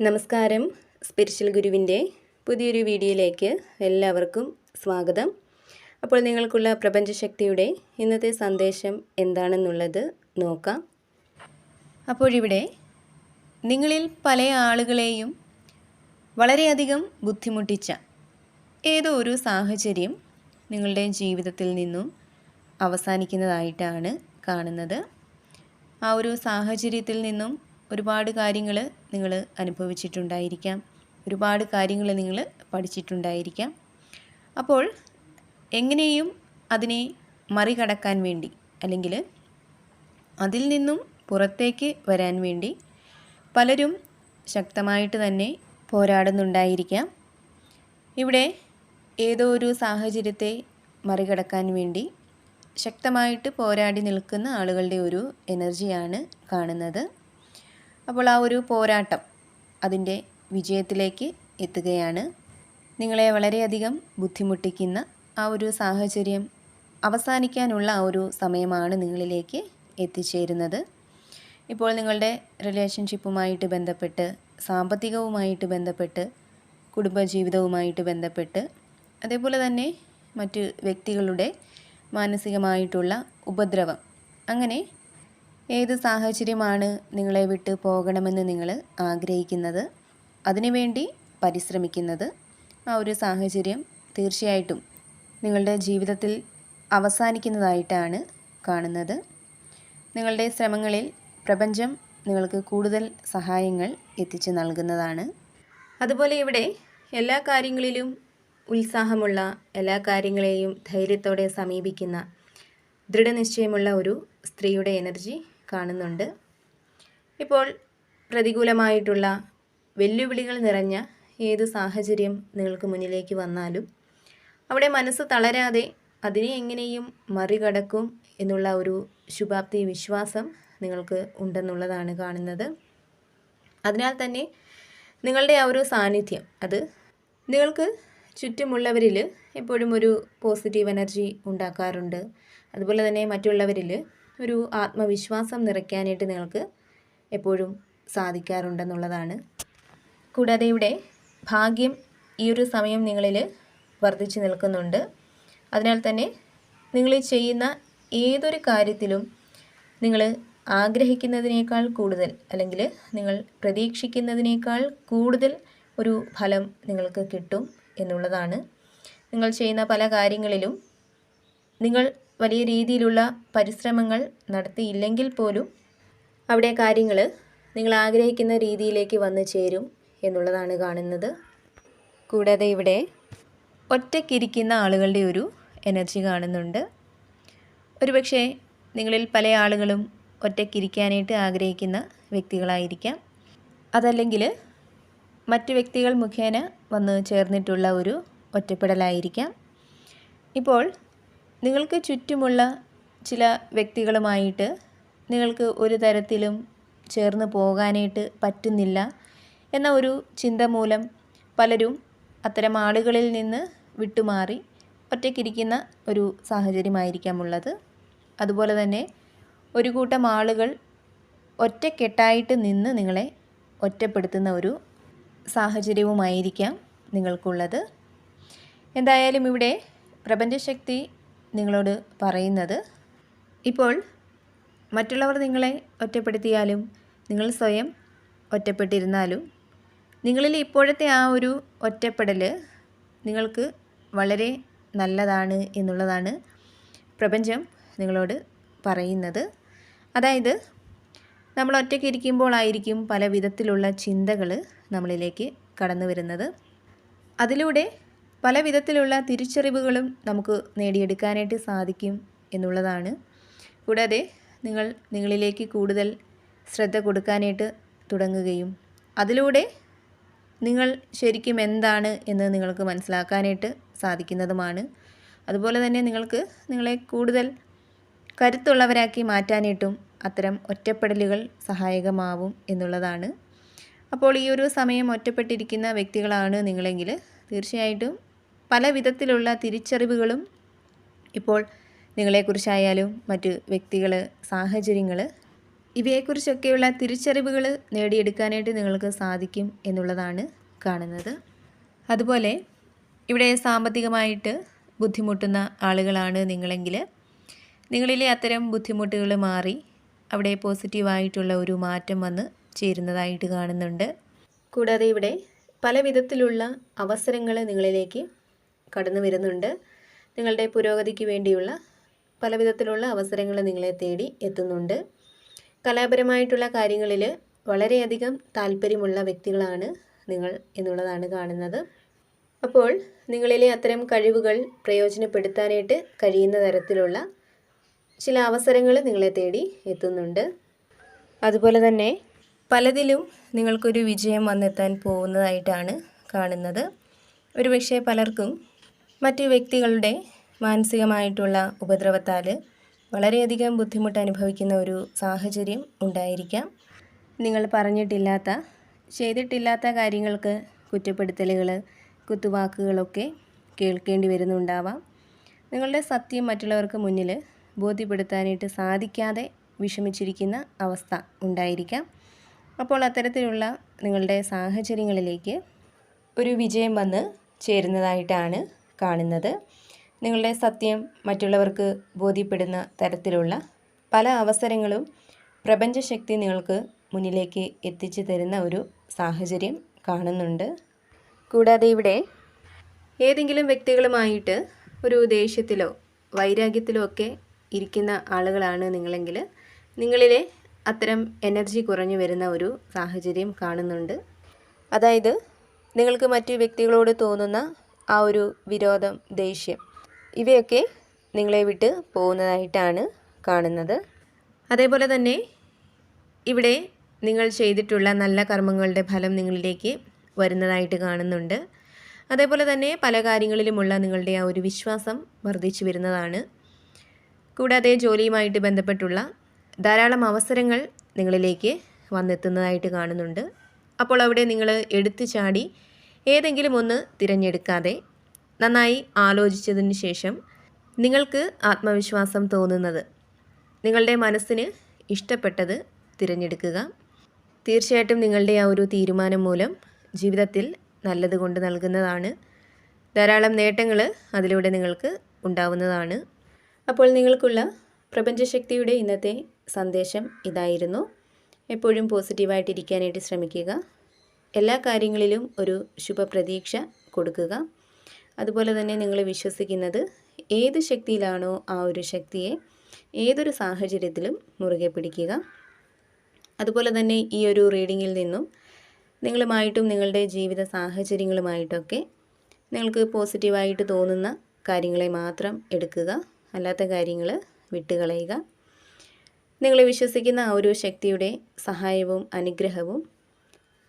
നമസ്കാരം. സ്പിരിച്വൽ ഗുരുവിന്റെ പുതിയൊരു വീഡിയോയിലേക്ക് എല്ലാവർക്കും സ്വാഗതം. അപ്പോൾ നിങ്ങൾക്കുള്ള പ്രപഞ്ചശക്തിയുടെ ഇന്നത്തെ സന്ദേശം എന്താണെന്നുള്ളത് നോക്കാം. അപ്പോഴിവിടെ നിങ്ങളിൽ പല ആളുകളെയും വളരെയധികം ബുദ്ധിമുട്ടിച്ച ഏതോ ഒരു സാഹചര്യം നിങ്ങളുടെ ജീവിതത്തിൽ നിന്നും അവസാനിക്കുന്നതായിട്ടാണ് കാണുന്നത്. ആ ഒരു സാഹചര്യത്തിൽ നിന്നും ഒരുപാട് കാര്യങ്ങൾ നിങ്ങൾ അനുഭവിച്ചിട്ടുണ്ടായിരിക്കാം. ഒരുപാട് കാര്യങ്ങൾ നിങ്ങൾ പഠിച്ചിട്ടുണ്ടായിരിക്കാം. അപ്പോൾ എങ്ങനെയും അതിനെ മറികടക്കാൻ വേണ്ടി അല്ലെങ്കിൽ അതിൽ നിന്നും പുറത്തേക്ക് വരാൻ വേണ്ടി പലരും ശക്തമായിട്ട് തന്നെ പോരാടുന്നുണ്ടായിരിക്കാം. ഇവിടെ ഏതോ ഒരു സാഹചര്യത്തെ മറികടക്കാൻ വേണ്ടി ശക്തമായിട്ട് പോരാടി നിൽക്കുന്ന ആളുകളുടെ ഒരു എനർജിയാണ് കാണുന്നത്. അപ്പോൾ ആ ഒരു പോരാട്ടം അതിന്റെ വിജയത്തിലേക്ക് എത്തുകയാണ്. നിങ്ങളെ വളരെയധികം ബുദ്ധിമുട്ടിക്കുന്ന ആ ഒരു സാഹചര്യം അവസാനിക്കാനുള്ള ആ ഒരു സമയമാണ് നിങ്ങളിലേക്ക് എത്തിച്ചേരുന്നത്. ഇപ്പോൾ നിങ്ങളുടെ റിലേഷൻഷിപ്പുമായിട്ട് ബന്ധപ്പെട്ട് സാമ്പത്തികവുമായിട്ട് ബന്ധപ്പെട്ട് കുടുംബജീവിതവുമായിട്ട് ബന്ധപ്പെട്ട് അതേപോലെ തന്നെ മറ്റ് വ്യക്തികളുടെ മാനസികമായിട്ടുള്ള ഉപദ്രവം അങ്ങനെ ഏത് സാഹചര്യമാണ് നിങ്ങളെ വിട്ട് പോകണമെന്ന് നിങ്ങൾ ആഗ്രഹിക്കുന്നത്? അതിനുവേണ്ടി പരിശ്രമിക്കുന്നത്. ആ ഒരു സാഹചര്യം തീർച്ചയായിട്ടും നിങ്ങളുടെ ജീവിതത്തിൽ അവസാനിക്കുന്നതായിട്ടാണ് കാണുന്നത്. നിങ്ങളുടെ ശ്രമങ്ങളിൽ പ്രപഞ്ചം നിങ്ങൾക്ക് കൂടുതൽ സഹായങ്ങൾ എത്തിച്ചു നൽകുന്നതാണ്. അതുപോലെ ഇവിടെ എല്ലാ കാര്യങ്ങളിലും ഉത്സാഹമുള്ള എല്ലാ കാര്യങ്ങളെയും ധൈര്യത്തോടെ സമീപിക്കുന്ന ദൃഢനിശ്ചയമുള്ള ഒരു സ്ത്രീയുടെ എനർജി കാണുന്നുണ്ട്. ഇപ്പോൾ പ്രതികൂലമായിട്ടുള്ള വെല്ലുവിളികൾ നിറഞ്ഞ ഏത് സാഹചര്യം നിങ്ങൾക്ക് മുന്നിലേക്ക് വന്നാലും അവിടെ മനസ്സ് തളരാതെ അതിനെ എങ്ങനെയും മറികടക്കും എന്നുള്ള ഒരു ശുഭാപ്തി വിശ്വാസം നിങ്ങൾക്ക് ഉണ്ടെന്നുള്ളതാണ് കാണുന്നത്. അതിനാൽ തന്നെ നിങ്ങളുടെ ആ ഒരു സാന്നിധ്യം അത് നിങ്ങൾക്ക് ചുറ്റുമുള്ളവരിൽ എപ്പോഴും ഒരു പോസിറ്റീവ് എനർജി ഉണ്ടാക്കാറുണ്ട്. അതുപോലെ തന്നെ മറ്റുള്ളവരിൽ ഒരു ആത്മവിശ്വാസം നിറയ്ക്കാനായിട്ട് നിങ്ങൾക്ക് എപ്പോഴും സാധിക്കാറുണ്ടെന്നുള്ളതാണ്. കൂടാതെ ഇവിടെ ഭാഗ്യം ഈ ഒരു സമയം നിങ്ങളിൽ വർദ്ധിച്ചു നിൽക്കുന്നുണ്ട്. അതിനാൽ തന്നെ നിങ്ങൾ ചെയ്യുന്ന ഏതൊരു കാര്യത്തിലും നിങ്ങൾ ആഗ്രഹിക്കുന്നതിനേക്കാൾ കൂടുതൽ അല്ലെങ്കിൽ നിങ്ങൾ പ്രതീക്ഷിക്കുന്നതിനേക്കാൾ കൂടുതൽ ഒരു ഫലം നിങ്ങൾക്ക് കിട്ടും എന്നുള്ളതാണ്. നിങ്ങൾ ചെയ്യുന്ന പല കാര്യങ്ങളിലും നിങ്ങൾ വലിയ രീതിയിലുള്ള പരിശ്രമങ്ങൾ നടത്തിയില്ലെങ്കിൽ പോലും അവിടെ കാര്യങ്ങൾ നിങ്ങൾ ആഗ്രഹിക്കുന്ന രീതിയിലേക്ക് വന്നു ചേരും എന്നുള്ളതാണ് കാണുന്നത്. കൂടാതെ ഇവിടെ ഒറ്റയ്ക്കിരിക്കുന്ന ആളുകളുടെ ഒരു എനർജി കാണുന്നുണ്ട്. ഒരുപക്ഷെ നിങ്ങളിൽ പല ആളുകളും ഒറ്റയ്ക്കിരിക്കാനായിട്ട് ആഗ്രഹിക്കുന്ന വ്യക്തികളായിരിക്കാം. അതല്ലെങ്കിൽ മറ്റു വ്യക്തികൾ മുഖേന വന്ന് ചേർന്നിട്ടുള്ള ഒരു ഒറ്റപ്പെടലായിരിക്കാം. ഇപ്പോൾ നിങ്ങൾക്ക് ചുറ്റുമുള്ള ചില വ്യക്തികളുമായിട്ട് നിങ്ങൾക്ക് ഒരു തരത്തിലും ചേർന്ന് പോകാനായിട്ട് പറ്റുന്നില്ല എന്ന ഒരു ചിന്ത മൂലം പലരും അത്തരം ആളുകളിൽ നിന്ന് വിട്ടുമാറി ഒറ്റയ്ക്കിരിക്കുന്ന ഒരു സാഹചര്യമായിരിക്കാം ഉള്ളത്. അതുപോലെ തന്നെ ഒരു കൂട്ടം ആളുകൾ ഒറ്റക്കെട്ടായിട്ട് നിന്ന് നിങ്ങളെ ഒറ്റപ്പെടുത്തുന്ന ഒരു സാഹചര്യവുമായിരിക്കാം നിങ്ങൾക്കുള്ളത്. എന്തായാലും ഇവിടെ പ്രപഞ്ചശക്തി നിങ്ങളോട് പറയുന്നത്. ഇപ്പോൾ മറ്റുള്ളവർ നിങ്ങളെ ഒറ്റപ്പെടുത്തിയാലും നിങ്ങൾ സ്വയം ഒറ്റപ്പെട്ടിരുന്നാലും നിങ്ങളിൽ ഇപ്പോഴത്തെ ആ ഒരു ഒറ്റപ്പെടൽ നിങ്ങൾക്ക് വളരെ നല്ലതാണ് എന്നുള്ളതാണ് പ്രപഞ്ചം നിങ്ങളോട് പറയുന്നത്. അതായത് നമ്മൾ ഒറ്റയ്ക്ക് ഇരിക്കുമ്പോഴായിരിക്കും പല വിധത്തിലുള്ള ചിന്തകൾ നമ്മളിലേക്ക് കടന്നു വരുന്നത് അതിലൂടെ പല വിധത്തിലുള്ള തിരിച്ചറിവുകളും നമുക്ക് നേടിയെടുക്കാനായിട്ട് സാധിക്കും എന്നുള്ളതാണ്. കൂടാതെ നിങ്ങൾ നിങ്ങളിലേക്ക് കൂടുതൽ ശ്രദ്ധ കൊടുക്കാനായിട്ട് തുടങ്ങുകയും അതിലൂടെ നിങ്ങൾ ശരിക്കും എന്താണ് എന്ന് നിങ്ങൾക്ക് മനസ്സിലാക്കാനായിട്ട് സാധിക്കുന്നതുമാണ്. അതുപോലെ തന്നെ നിങ്ങൾക്ക് നിങ്ങളെ കൂടുതൽ കരുത്തുള്ളവരാക്കി മാറ്റാനായിട്ടും അത്തരം ഒറ്റപ്പെടലുകൾ സഹായകമാവും എന്നുള്ളതാണ്. അപ്പോൾ ഈ ഒരു സമയം ഒറ്റപ്പെട്ടിരിക്കുന്ന വ്യക്തികളാണ് നിങ്ങളെങ്കിൽ തീർച്ചയായിട്ടും പല വിധത്തിലുള്ള തിരിച്ചറിവുകളും ഇപ്പോൾ നിങ്ങളെക്കുറിച്ചായാലും മറ്റ് വ്യക്തികൾ സാഹചര്യങ്ങൾ ഇവയെക്കുറിച്ചൊക്കെയുള്ള തിരിച്ചറിവുകൾ നേടിയെടുക്കാനായിട്ട് നിങ്ങൾക്ക് സാധിക്കും എന്നുള്ളതാണ് കാണുന്നത്. അതുപോലെ ഇവിടെ സാമ്പത്തികമായിട്ട് ബുദ്ധിമുട്ടുന്ന ആളുകളാണ് നിങ്ങളെങ്കിൽ നിങ്ങളിലെ അത്തരം ബുദ്ധിമുട്ടുകൾ മാറി അവിടെ പോസിറ്റീവായിട്ടുള്ള ഒരു മാറ്റം വന്ന് ചേരുന്നതായിട്ട് കാണുന്നുണ്ട്. കൂടാതെ ഇവിടെ പല വിധത്തിലുള്ള അവസരങ്ങൾ നിങ്ങളിലേക്ക് കടന്നു വരുന്നുണ്ട്. നിങ്ങളുടെ പുരോഗതിക്ക് വേണ്ടിയുള്ള പല വിധത്തിലുള്ള അവസരങ്ങൾ നിങ്ങളെ തേടി എത്തുന്നുണ്ട്. കലാപരമായിട്ടുള്ള കാര്യങ്ങളിൽ വളരെയധികം താല്പര്യമുള്ള വ്യക്തികളാണ് നിങ്ങൾ എന്നുള്ളതാണ് കാണുന്നത്. അപ്പോൾ നിങ്ങളിലെ അത്തരം കഴിവുകൾ പ്രയോജനപ്പെടുത്താനായിട്ട് കഴിയുന്ന തരത്തിലുള്ള ചില അവസരങ്ങൾ നിങ്ങളെ തേടി എത്തുന്നുണ്ട്. അതുപോലെ തന്നെ പലതിലും നിങ്ങൾക്കൊരു വിജയം വന്നെത്താൻ പോകുന്നതായിട്ടാണ് കാണുന്നത്. ഒരുപക്ഷെ പലർക്കും മറ്റു വ്യക്തികളുടെ മാനസികമായിട്ടുള്ള ഉപദ്രവത്താൽ വളരെയധികം ബുദ്ധിമുട്ട് അനുഭവിക്കുന്ന ഒരു സാഹചര്യം ഉണ്ടായിരിക്കാം. നിങ്ങൾ പറഞ്ഞിട്ടില്ലാത്ത ചെയ്തിട്ടില്ലാത്ത കാര്യങ്ങൾക്ക് കുറ്റപ്പെടുത്തലുകൾ കുത്തുവാക്കുകളൊക്കെ കേൾക്കേണ്ടി വരുന്നുണ്ടാവാം. നിങ്ങളുടെ സത്യം മറ്റുള്ളവർക്ക് മുന്നിൽ ബോധ്യപ്പെടുത്താനായിട്ട് സാധിക്കാതെ വിഷമിച്ചിരിക്കുന്ന അവസ്ഥ ഉണ്ടായിരിക്കാം. അപ്പോൾ അത്തരത്തിലുള്ള നിങ്ങളുടെ സാഹചര്യങ്ങളിലേക്ക് ഒരു വിജയം വന്ന് ചേരുന്നതായിട്ടാണ് കാണുന്നത്. നിങ്ങളുടെ സത്യം മറ്റുള്ളവർക്ക് ബോധ്യപ്പെടുന്ന തരത്തിലുള്ള പല അവസരങ്ങളും പ്രപഞ്ചശക്തി നിങ്ങൾക്ക് മുന്നിലേക്ക് എത്തിച്ചു തരുന്ന ഒരു സാഹചര്യം കാണുന്നുണ്ട്. കൂടാതെ ഇവിടെ ഏതെങ്കിലും വ്യക്തികളുമായിട്ട് ഒരു ദേഷ്യത്തിലോ വൈരാഗ്യത്തിലോ ഒക്കെ ഇരിക്കുന്ന ആളുകളാണ് നിങ്ങളെങ്കിൽ നിങ്ങളിലെ അത്തരം എനർജി കുറഞ്ഞു വരുന്ന ഒരു സാഹചര്യം കാണുന്നുണ്ട്. അതായത് നിങ്ങൾക്ക് മറ്റു വ്യക്തികളോട് തോന്നുന്ന ആ ഒരു വിരോധം ദേഷ്യം ഇവയൊക്കെ നിങ്ങളെ വിട്ട് പോകുന്നതായിട്ടാണ് കാണുന്നത്. അതേപോലെ തന്നെ ഇവിടെ നിങ്ങൾ ചെയ്തിട്ടുള്ള നല്ല കർമ്മങ്ങളുടെ ഫലം നിങ്ങളിലേക്ക് വരുന്നതായിട്ട് കാണുന്നുണ്ട്. അതേപോലെ തന്നെ പല കാര്യങ്ങളിലുമുള്ള നിങ്ങളുടെ ആ ഒരു വിശ്വാസം വർദ്ധിച്ചു വരുന്നതാണ്. കൂടാതെ ജോലിയുമായിട്ട് ബന്ധപ്പെട്ടുള്ള ധാരാളം അവസരങ്ങൾ നിങ്ങളിലേക്ക് വന്നെത്തുന്നതായിട്ട് കാണുന്നുണ്ട്. അപ്പോൾ അവിടെ നിങ്ങൾ എടുത്തു ചാടി ഏതെങ്കിലും ഒന്ന് തിരഞ്ഞെടുക്കാതെ നന്നായി ആലോചിച്ചതിന് ശേഷം നിങ്ങൾക്ക് ആത്മവിശ്വാസം തോന്നുന്നത് നിങ്ങളുടെ മനസ്സിന് ഇഷ്ടപ്പെട്ടത് തിരഞ്ഞെടുക്കുക. തീർച്ചയായിട്ടും നിങ്ങളുടെ ആ ഒരു തീരുമാനം മൂലം ജീവിതത്തിൽ നല്ലത് കൊണ്ട് നൽകുന്നതാണ്. ധാരാളം നേട്ടങ്ങൾ അതിലൂടെ നിങ്ങൾക്ക് ഉണ്ടാവുന്നതാണ്. അപ്പോൾ നിങ്ങൾക്കുള്ള പ്രപഞ്ചശക്തിയുടെ ഇന്നത്തെ സന്ദേശം ഇതായിരുന്നു. എപ്പോഴും പോസിറ്റീവായിട്ടിരിക്കാനായിട്ട് ശ്രമിക്കുക. എല്ലാ കാര്യങ്ങളിലും ഒരു ശുഭപ്രതീക്ഷ കൊടുക്കുക. അതുപോലെ തന്നെ നിങ്ങൾ വിശ്വസിക്കുന്നത് ഏത് ശക്തിയിലാണോ ആ ഒരു ശക്തിയെ ഏതൊരു സാഹചര്യത്തിലും മുറുകെ പിടിക്കുക. അതുപോലെ തന്നെ ഈ ഒരു റീഡിങ്ങിൽ നിന്നും നിങ്ങളുമായിട്ടും നിങ്ങളുടെ ജീവിത സാഹചര്യങ്ങളുമായിട്ടൊക്കെ നിങ്ങൾക്ക് പോസിറ്റീവായിട്ട് തോന്നുന്ന കാര്യങ്ങളെ മാത്രം എടുക്കുക. അല്ലാത്ത കാര്യങ്ങൾ വിട്ടുകളയുക. നിങ്ങളെ വിശ്വസിക്കുന്ന ആ ഒരു ശക്തിയുടെ സഹായവും അനുഗ്രഹവും